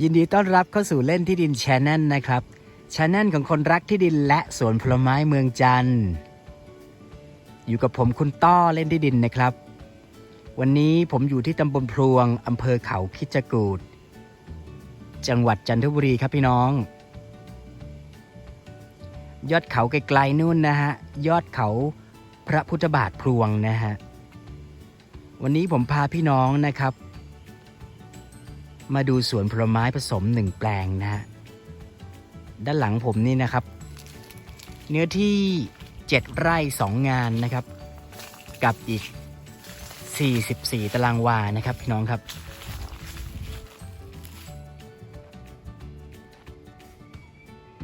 ยินดีต้อนรับเข้าสู่เล่นที่ดินชแนลนะครับชแนลของคนรักที่ดินและสวนผลไม้เมืองจันทร์อยู่กับผมคุณต้อเล่นที่ดินนะครับ วันนี้ผมอยู่ที่ตำบลพลวงอำเภอเขาคิจกูดจังหวัดจันทบุรีครับพี่น้อง ยอดเขาไกลๆนู่นนะฮะยอดเขาพระพุทธบาทพลวงนะฮะวันนี้ผมพาพี่น้องนะครับ มาดูสวนผลไม้ผสมหนึ่งแปลงนะ ด้านหลังผมนี่นะครับ เนื้อที่ 7 ไร่ 2 งานนะครับ กับอีก 44 ตารางวานะครับพี่น้องครับ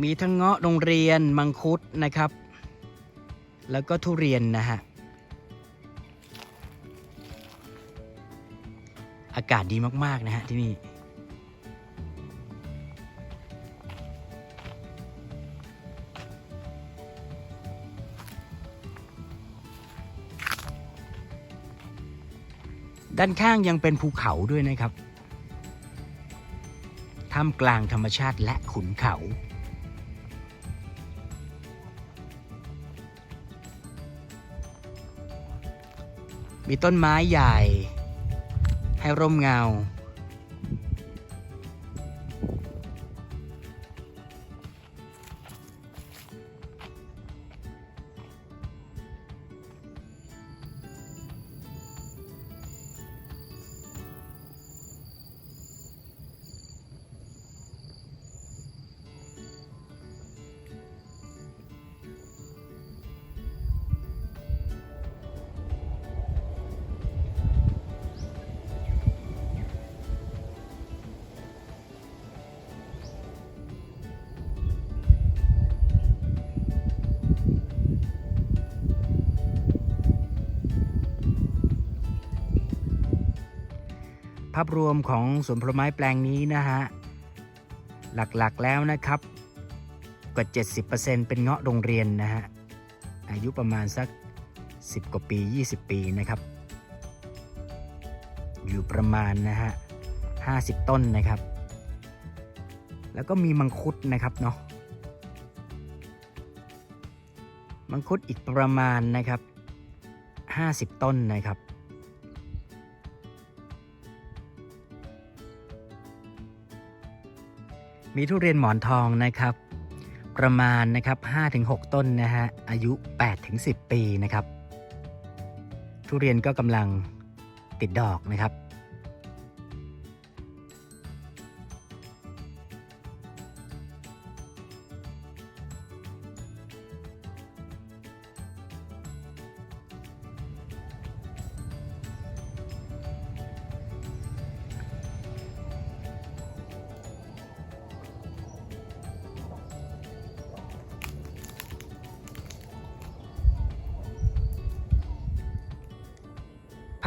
มีทั้งเงาะโรงเรียนมังคุดนะครับ แล้วก็ทุเรียนนะฮะ อากาศดีมาก ๆ นะฮะที่นี่ ด้านข้างยังเป็นภูเขาด้วยนะครับท่ามกลางธรรมชาติและขุนเขา มีต้นไม้ใหญ่ ให้ร่มเงาาพรวมของสวนผลไม้แปลงนี้นะฮะ หลักๆแล้วนะครับกว่า 70%เป็นเงาะโรงเรียนนะฮะ อายุประมาณสัก 10 กว่าปี 20 ปีนะครับ อยู่ประมาณนะฮะ 50 ต้นนะครับ แล้วก็มีมังคุดนะครับเนาะมังคุดอีกประมาณนะครับ 50 ต้นนะครับ มีทุเรียนหมอนทองนะครับ ประมาณนะครับ5-6 ต้นนะฮะอายุ 8-10 ปีนะครับ ทุเรียนก็กำลังติดดอกนะครับ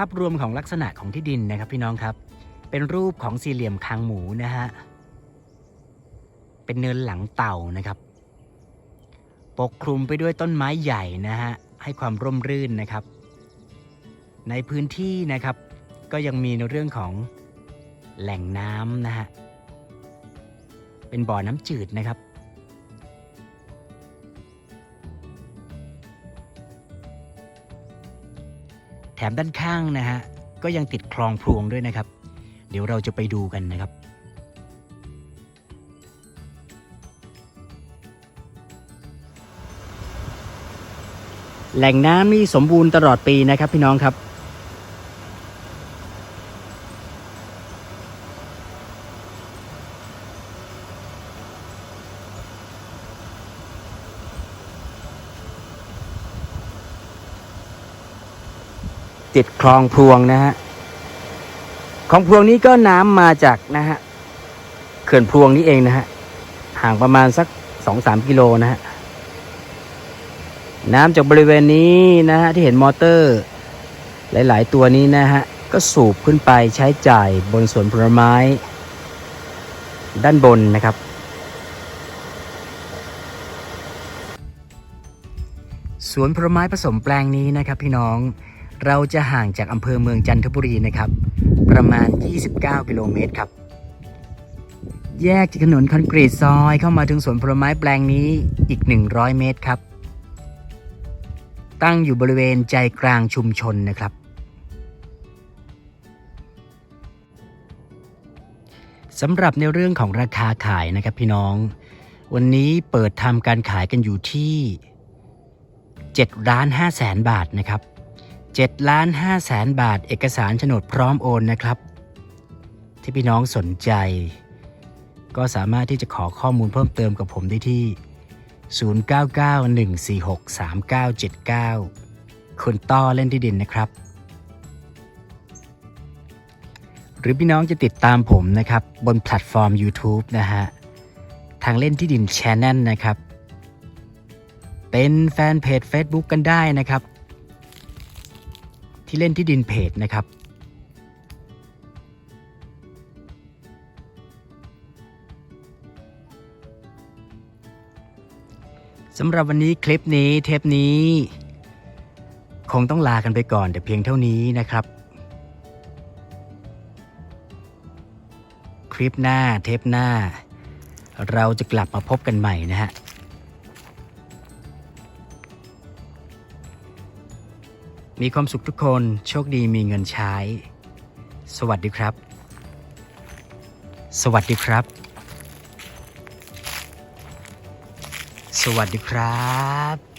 าพรวมของลักษณะของที่ดินนะครับพี่น้องครับ เป็นรูปของสี่เหลี่ยมคางหมูนะฮะ เป็นเนินหลังเต่านะครับ ปกคลุมไปด้วยต้นไม้ใหญ่นะฮะ ให้ความร่มรื่นนะครับ ในพื้นที่นะครับ ก็ยังมีในเรื่องของแหล่งน้ำนะฮะ เป็นบ่อน้ำจืดนะครับ ถมด้านข้างนะฮะก็ยังติดคลองพลวงด้วยนะครับ เดี๋ยวเราจะไปดูกันนะครับแหล่งน้ำนี่สมบูรณ์ตลอดปีนะครับพี่น้องครับ ติดคลองพวงนะฮะคลองพวงนี้ก็น้ำมาจากนะฮะเขื่อนพวงนี้เองนะฮะห่างประมาณสักสองสามกิโลนะฮะน้ำจากบริเวณนี้นะฮะที่เห็นมอเตอร์ หลาย ๆ ตัวนี้นะฮะก็สูบขึ้นไปใช้จ่ายบนสวนผลไม้ ด้านบนนะครับ สวนผลไม้ผสมแปลงนี้นะครับพี่น้อง เราจะห่างจากอำเภอเมืองจันทบุรีนะครับ ประมาณ 29 กิโลเมตรครับ แยกจากถนนคอนกรีตซอยเข้ามาถึงสวนผลไม้แปลงนี้อีก 100 เมตรครับ ตั้งอยู่บริเวณใจกลางชุมชนนะครับ สำหรับในเรื่องของราคาขายนะครับพี่น้อง วันนี้เปิดทำการขายกันอยู่ที่7ล้าน5แสนบาทนะครับ 7ล้าน5แสนบาท เอกสารโฉนดพร้อมโอนนะครับ ที่พี่น้องสนใจ ก็สามารถที่จะขอข้อมูลเพิ่มเติมกับผมได้ที่ 0991463979 คุณต้อเล่นที่ดินนะครับ หรือพี่น้องจะติดตามผมนะครับ บนแพลตฟอร์ม YouTube นะฮะ ทางเล่นที่ดิน Channel นะครับเป็นแฟนเพจ Facebook กันได้นะครับ ที่เล่นที่ดินเพจนะครับสำหรับวันนี้คลิปนี้เทปนี้ คงต้องลากันไปก่อนแต่เพียงเท่านี้นะครับ คลิปหน้าเทปหน้า เราจะกลับมาพบกันใหม่นะฮะ มีความสุขทุกคน โชคดีมีเงินใช้ สวัสดีครับ สวัสดีครับ สวัสดีครับ